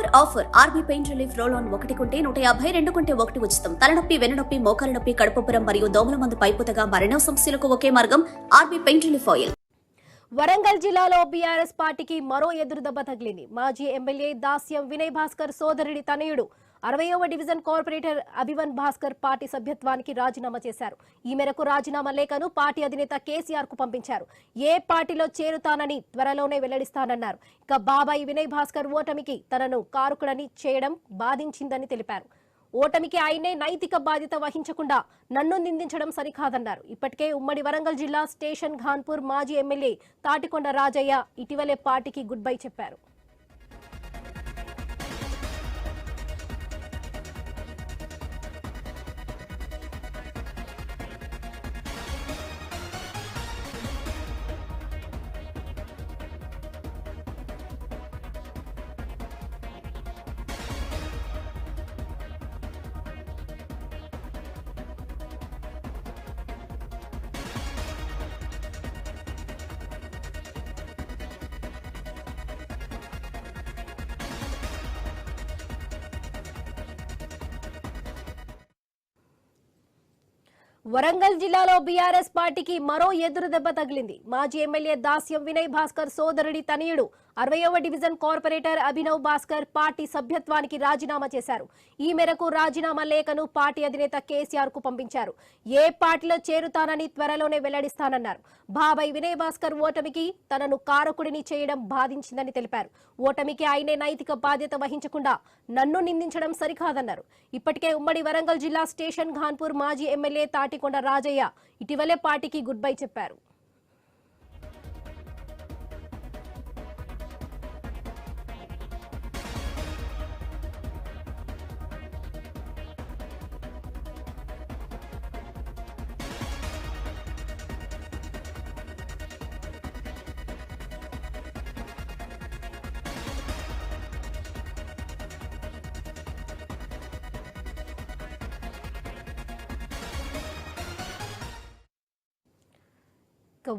Offer offer RB pain relief roll on ఒకటి కొంటే నూట యాభై రెండు కొంటే ఒకటి ఉచితం. తలనొప్పి వెన్నునొప్పి మోకాల నొప్పి కడుపుపురం మరియు దోమల మందు పైపుతగా మరణ సమస్యలకు ఒకే మార్గం RB pain relief oil Warangal జిల్లాలో బీఆర్ఎస్ పార్టీకి మరో ఎదురుదెబ్బ తగిలింది. మాజీ ఎమ్మెల్యే దాస్యం వినయ్ భాస్కర్ సోదరుడి తనయుడు అరవయవ division corporator Abhinav Bhaskar party సభ్యత్వానికి రాజీనామా చేశారు. ఈ మేరకు రాజీనామా లేఖను పార్టీ అధినేత కేసీఆర్కు పంపించారు. ఏ పార్టీలో చేరుతానని త్వరలోనే వెల్లడిస్తానన్నారు. ఇక బాబాయి వినయ్ భాస్కర్ ఓటమికి తనను కారుకుడని చేయడం బాధించిందని తెలిపారు. ఓటమికి ఆయనే నైతిక బాధ్యత వహించకుండా నన్ను నిందించడం సరికాదన్నారు. ఇప్పటికే ఉమ్మడి వరంగల్ జిల్లా స్టేషన్ ఘాన్పూర్ మాజీ ఎమ్మెల్యే తాటికొండ రాజయ్య ఇటీవలే పార్టీకి గుడ్ బై చెప్పారు. వరంగల్ జిల్లాలో బీఆర్ఎస్ పార్టీకి మరో ఎదురుదెబ్బ తగిలింది. మాజీ ఎమ్మెల్యే దాస్యం వినయ్ భాస్కర్ సోదరుడి తనయుడు అరవయవ division corporator Abhinav Bhaskar party సభ్యత్వానికి రాజీనామా చేశారు. ఈ మేరకు రాజీనామా లేఖను పార్టీ అధినేత కేసీఆర్కు పంపించారు. ఏ పార్టీలో చేరుతానని త్వరలోనే వెల్లడిస్తానన్నారు. బాబాయ్ వినయ్ భాస్కర్ ఓటమికి తనను కారకుడిని చేయడం బాధించిందని తెలిపారు. ఓటమికి ఆయనే నైతిక బాధ్యత వహించకుండా నన్ను నిందించడం సరికాదన్నారు. ఇప్పటికే ఉమ్మడి వరంగల్ జిల్లా స్టేషన్ ఖాన్పూర్ మాజీ ఎమ్మెల్యే తాటికొండ రాజయ్య ఇటీవలే పార్టీకి గుడ్ బై చెప్పారు.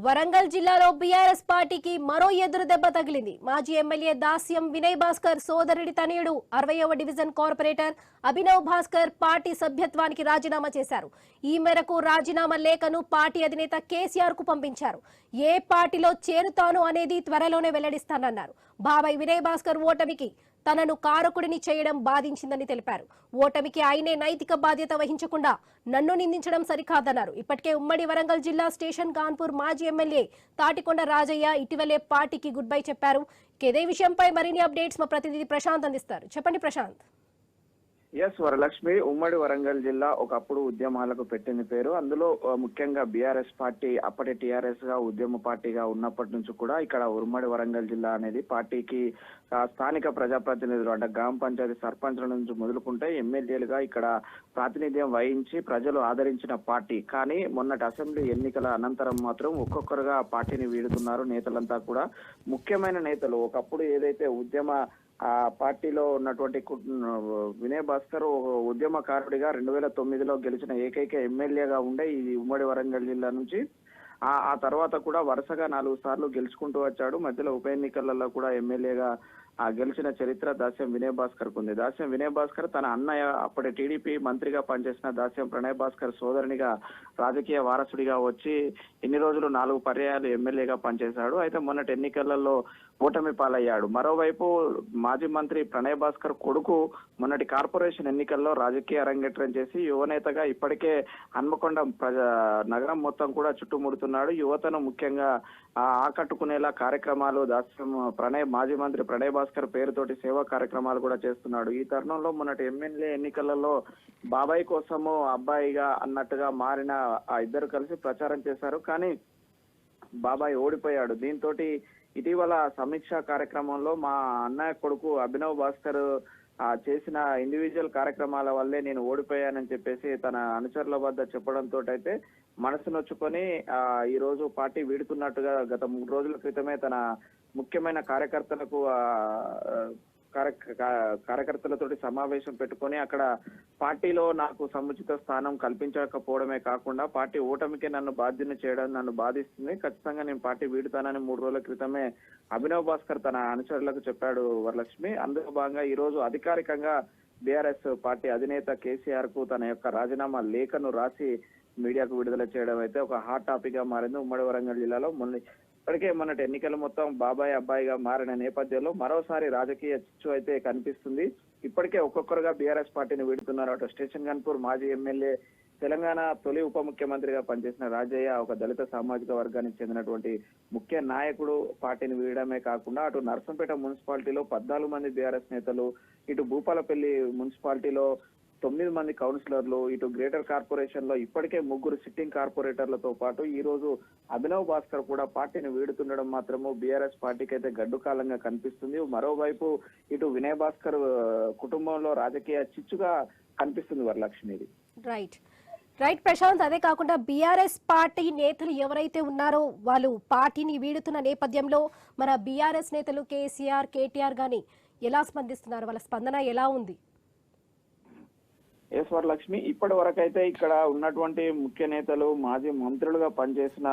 వరంగల్ జిల్లాలో బీఆర్ఎస్ పార్టీకి మరో ఎదురు దెబ్బ తగిలింది. మాజీ ఎమ్మెల్యే దాస్యం వినయ్ భాస్కర్ సోదరుడి తనయుడు అరవయవ division corporator Abhinav Bhaskar party సభ్యత్వానికి రాజీనామా చేశారు. ఈ మేరకు రాజీనామా లేఖను పార్టీ అధినేత కేసీఆర్కు పంపించారు. ఏ పార్టీలో చేరుతాను అనేది త్వరలోనే వెల్లడిస్తానన్నారు. బాబాయ్ వినయ్ భాస్కర్ ఓటమికి తనను కారకుడిని చేయడం బాధించిందని తెలిపారు. ఓటమికి ఆయనే నైతిక బాధ్యత వహించకుండా నన్ను నిందించడం సరికాదన్నారు. ఇప్పటికే ఉమ్మడి వరంగల్ జిల్లా స్టేషన్ కాన్పూర్ మాజీ ఎమ్మెల్యే తాటికొండ రాజయ్య ఇటీవలే పార్టీకి గుడ్ బై చెప్పారు. ఇక ఇదే విషయంపై మరిన్ని అప్డేట్స్ మా ప్రతినిధి ప్రశాంత్ అందిస్తారు. చెప్పండి ప్రశాంత్. ఎస్ వరలక్ష్మి ఉమ్మడి వరంగల్ జిల్లా ఒకప్పుడు ఉద్యమాలకు పెట్టింది పేరు. అందులో ముఖ్యంగా బీఆర్ఎస్ పార్టీ అప్పటి టీఆర్ఎస్గా ఉద్యమ పార్టీగా ఉన్నప్పటి నుంచి కూడా ఇక్కడ ఉమ్మడి వరంగల్ జిల్లా అనేది పార్టీకి స్థానిక ప్రజాప్రతినిధులు అంటే గ్రామ పంచాయతీ సర్పంచ్ల నుంచి మొదలుకుంటే ఎమ్మెల్యేలుగా ఇక్కడ ప్రాతినిధ్యం వహించి ప్రజలు ఆదరించిన పార్టీ. కానీ మొన్నటి అసెంబ్లీ ఎన్నికల అనంతరం మాత్రం ఒక్కొక్కరుగా పార్టీని వీడుతున్నారు నేతలంతా కూడా. ముఖ్యమైన నేతలు ఒకప్పుడు ఏదైతే ఉద్యమ ఆ పార్టీలో ఉన్నటువంటి కు- వినయ్ భాస్కర్ ఒక ఉద్యమకారుడిగా రెండు వేల తొమ్మిదిలో గెలిచిన ఏకైక ఎమ్మెల్యేగా ఉండే ఈ ఉమ్మడి వరంగల్ జిల్లా నుంచి ఆ ఆ తర్వాత కూడా వరుసగా నాలుగు సార్లు గెలుచుకుంటూ వచ్చాడు. మధ్యలో ఉప ఎన్నికలలో కూడా ఎమ్మెల్యేగా ఆ గెలిచిన చరిత్ర దాస్యం వినయ్ భాస్కర్ ఉంది. దాస్యం వినయ్ భాస్కర్ తన అన్నయ్య అప్పటి టీడీపీ మంత్రిగా పనిచేసిన దాస్యం ప్రణయ్ భాస్కర్ సోదరునిగా రాజకీయ వారసుడిగా వచ్చి ఎన్ని రోజులు నాలుగు పర్యాయాలు ఎమ్మెల్యేగా పనిచేశాడు. అయితే మొన్నటి ఎన్నికలలో ఓటమి పాలయ్యాడు. మరోవైపు మాజీ మంత్రి ప్రణయ్ భాస్కర్ కొడుకు మొన్నటి కార్పొరేషన్ ఎన్నికల్లో రాజకీయ అరంగేట్రం చేసి యువనేతగా ఇప్పటికే హన్మకొండ ప్రజా నగరం మొత్తం కూడా చుట్టుముడుతున్నాడు. యువతను ముఖ్యంగా ఆకట్టుకునేలా కార్యక్రమాలు దాస్యం ప్రణయ్ మాజీ మంత్రి ప్రణయ్ భాస్కర్ పేరుతోటి సేవా కార్యక్రమాలు కూడా చేస్తున్నాడు. ఈ తరుణంలో మొన్నటి ఎమ్మెల్యే ఎన్నికలలో బాబాయ్ కోసము అబ్బాయిగా అన్నట్టుగా మారిన ఆ ఇద్దరు కలిసి ప్రచారం చేశారు. కానీ బాబాయ్ ఓడిపోయాడు. దీంతో ఇటీవల సమీక్ష కార్యక్రమంలో మా అన్నయ్య కొడుకు అభినవ్ భాస్కర్ ఆ చేసిన ఇండివిజువల్ కార్యక్రమాల వల్లే నేను ఓడిపోయానని చెప్పేసి తన అనుచరుల వద్ద చెప్పడంతో అయితే మనసు నొచ్చుకొని ఆ ఈ రోజు పార్టీ వీడుతున్నట్టుగా గత మూడు రోజుల క్రితమే తన ముఖ్యమైన కార్యకర్తలకు కార్యకర్తలతో సమావేశం పెట్టుకొని అక్కడ పార్టీలో నాకు సముచిత స్థానం కల్పించకపోవడమే కాకుండా పార్టీ ఓటమికి నన్ను బాధ్యత చేయడం నన్ను బాధిస్తుంది. ఖచ్చితంగా నేను పార్టీ వీడుతానని మూడు రోజుల క్రితమే అభినవ్ భాస్కర్ తన అనుచరులకు చెప్పాడు వరలక్ష్మి. అందులో భాగంగా ఈ రోజు అధికారికంగా బీఆర్ఎస్ పార్టీ అధినేత కేసీఆర్కు తన యొక్క రాజీనామా లేఖను రాసి మీడియాకు విడుదల చేయడం అయితే ఒక హాట్ టాపిక్గా మారింది. ఉమ్మడి వరంగల్ జిల్లాలో మొన్న ఇప్పటికే మొన్నటి ఎన్నికలు మొత్తం బాబాయ్ అబ్బాయిగా మారిన నేపథ్యంలో మరోసారి రాజకీయ చిచ్చు అయితే కనిపిస్తుంది. ఇప్పటికే ఒక్కొక్కరుగా బీఆర్ఎస్ పార్టీని వీడుతున్నారు. అటు స్టేషన్ గన్పూర్ మాజీ ఎమ్మెల్యే తెలంగాణ తొలి ఉప ముఖ్యమంత్రిగా పనిచేసిన రాజయ్య ఒక దళిత సామాజిక వర్గానికి చెందినటువంటి ముఖ్య నాయకుడు పార్టీని వీడడమే కాకుండా అటు నర్సంపేట మున్సిపాలిటీలో పద్నాలుగు మంది బీఆర్ఎస్ నేతలు ఇటు భూపాలపల్లి మున్సిపాలిటీలో తొమ్మిది మంది కౌన్సిలర్లు ఇటు గ్రేటర్ కార్పొరేషన్లో ఇప్పటికే ముగ్గురు సిట్టింగ్ కార్పొరేటర్లతో పాటు ఈ రోజు అభినవ్ భాస్కర్ కూడా పార్టీని వీడుతుండడం మాత్రము బీఆర్ఎస్ పార్టీకి అయితే గడ్డుకాలంగా కనిపిస్తుంది. మరోవైపు ఇటు వినయ్ భాస్కర్ కుటుంబంలో రాజకీయ చిచ్చుగా కనిపిస్తుంది వరలక్ష్మిది. రైట్ రైట్ ప్రశాంత్ అదే కాకుండా బీఆర్ఎస్ పార్టీ నేతలు ఎవరైతే ఉన్నారో వాళ్ళు పార్టీని వీడుతున్న నేపథ్యంలో మన బీఆర్ఎస్ నేతలు కేసీఆర్ కేటీఆర్ గాని ఎలా స్పందిస్తున్నారు? వాళ్ళ స్పందన ఎలా ఉంది? ఈశ్వర్ లక్ష్మి. ఇప్పటి వరకైతే ఇక్కడ ఉన్నటువంటి ముఖ్య నేతలు మాజీ మంత్రులుగా పనిచేసిన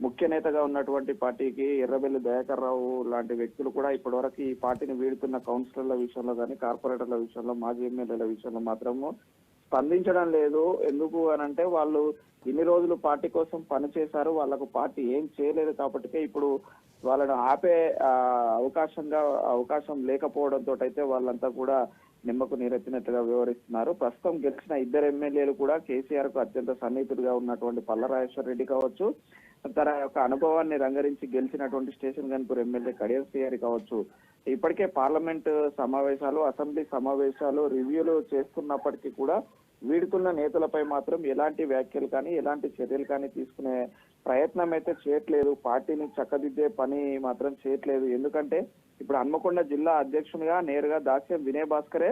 ముఖ్య నేతగా ఉన్నటువంటి పార్టీకి ఎర్రబెల్లి దయాకర్ రావు లాంటి వ్యక్తులు కూడా ఇప్పటి వరకు ఈ పార్టీని వీడుతున్న కౌన్సిలర్ల విషయంలో కానీ కార్పొరేటర్ల విషయంలో మాజీ ఎమ్మెల్యేల విషయంలో మాత్రము స్పందించడం లేదు. ఎందుకు అని అంటే వాళ్ళు ఇన్ని రోజులు పార్టీ కోసం పనిచేశారు వాళ్ళకు పార్టీ ఏం చేయలేదు కాబట్టి ఇప్పుడు వాళ్ళను ఆపే అవకాశంగా అవకాశం లేకపోవడంతో అయితే వాళ్ళంతా కూడా నిమ్మకు నీరెత్తినట్టుగా వివరిస్తున్నారు. ప్రస్తుతం గెలిచిన ఇద్దరు ఎమ్మెల్యేలు కూడా కేసీఆర్కు అత్యంత సన్నిహితుడిగా ఉన్నటువంటి పల్లరాజేశ్వర రెడ్డి కావచ్చు తన యొక్క అనుభవాన్ని రంగరించి గెలిచినటువంటి స్టేషన్ గన్పూర్ ఎమ్మెల్యే కడియం శ్రీహరి కావచ్చు. ఇప్పటికే పార్లమెంట్ సమావేశాలు అసెంబ్లీ సమావేశాలు రివ్యూలు చేస్తున్నప్పటికీ కూడా వీడుతున్న నేతలపై మాత్రం ఎలాంటి వ్యాఖ్యలు కానీ ఎలాంటి చర్యలు కానీ తీసుకునే ప్రయత్నం అయితే చేయట్లేదు. పార్టీని చక్కదిద్దే పని మాత్రం చేయట్లేదు. ఎందుకంటే ఇప్పుడు హన్మకొండ జిల్లా అధ్యక్షునిగా నేరుగా దాస్యం వినయ్ భాస్కరే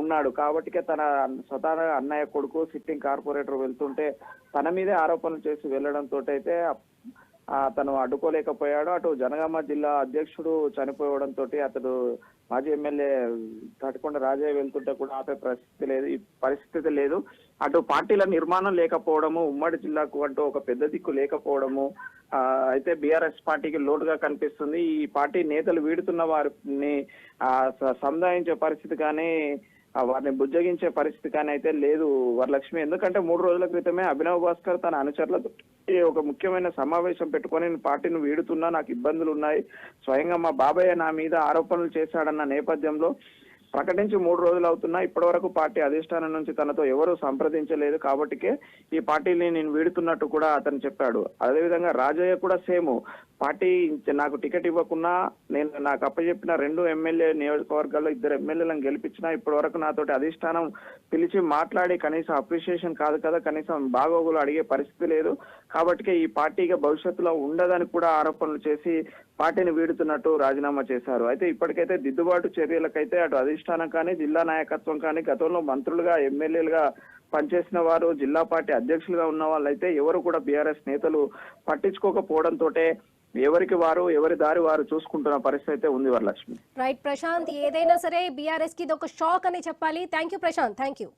ఉన్నాడు. కాబట్టికే తన స్వతహాగా అన్నయ్య కొడుకు సిట్టింగ్ కార్పొరేటర్ వెళ్తుంటే తన మీదే ఆరోపణలు చేసి వెళ్ళడంతో అయితే తను అడ్డుకోలేకపోయాడు. అటు జనగామ జిల్లా అధ్యక్షుడు చనిపోవడంతో అతడు మాజీ ఎమ్మెల్యే తటికొండ రాజయ్య వెళ్తుంటే కూడా ఆపే పరిస్థితి లేదు ఈ పరిస్థితి లేదు. అటు పార్టీల నిర్మాణం లేకపోవడము ఉమ్మడి జిల్లాకు అంటూ ఒక పెద్ద దిక్కు లేకపోవడము అయితే బీఆర్ఎస్ పార్టీకి లోటుగా కనిపిస్తుంది. ఈ పార్టీ నేతలు వీడుతున్న వారిని సముదాయించే పరిస్థితి కానీ వారిని బుజ్జగించే పరిస్థితి కానీ అయితే లేదు వరలక్ష్మి. ఎందుకంటే మూడు రోజుల క్రితమే అభినవ్ భాస్కర్ తన అనుచరులతో ఒక ముఖ్యమైన సమావేశం పెట్టుకొని నేను పార్టీని వీడుతున్నా నాకు ఇబ్బందులు ఉన్నాయి స్వయంగా మా బాబాయ్ నా మీద ఆరోపణలు చేశాడన్న నేపథ్యంలో ప్రకటించి మూడు రోజులు అవుతున్నా ఇప్పటి వరకు పార్టీ అధిష్టానం నుంచి తనతో ఎవరు సంప్రదించలేదు. కాబట్టికే ఈ పార్టీని నేను వీడుతున్నట్టు కూడా అతను చెప్పాడు. అదేవిధంగా రాజయ్య కూడా సేమ్. పార్టీ నాకు టికెట్ ఇవ్వకున్నా నేను నాకు అప్పచెప్పిన రెండు ఎమ్మెల్యే నియోజకవర్గాల్లో ఇద్దరు ఎమ్మెల్యేలను గెలిపించినా ఇప్పటి వరకు నాతోటి అధిష్టానం పిలిచి మాట్లాడి కనీసం అప్రిషియేషన్ కాదు కదా కనీసం బాగోగులు అడిగే పరిస్థితి లేదు. కాబట్టి ఈ పార్టీగా భవిష్యత్తులో ఉండదని కూడా ఆరోపణలు చేసి పార్టీని వీడుతున్నట్టు రాజీనామా చేశారు. అయితే ఇప్పటికైతే దిద్దుబాటు చర్యలకైతే అటు అధిష్టానం కానీ జిల్లా నాయకత్వం కానీ గతంలో మంత్రులుగా ఎమ్మెల్యేలుగా పనిచేసిన వారు జిల్లా పార్టీ అధ్యక్షులుగా ఉన్న వాళ్ళైతే ఎవరు కూడా బీఆర్ఎస్ నేతలు పట్టించుకోకపోవడంతో ఎవరికి వారు ఎవరి దారి వారు చూసుకుంటున్న పరిస్థితి అయితే ఉంది వరలక్ష్మి. రైట్ ప్రశాంత్ ఏదైనా సరే బీఆర్ఎస్కి ఇది ఒక షాక్ అని చెప్పాలి. Thank you Prashanth thank you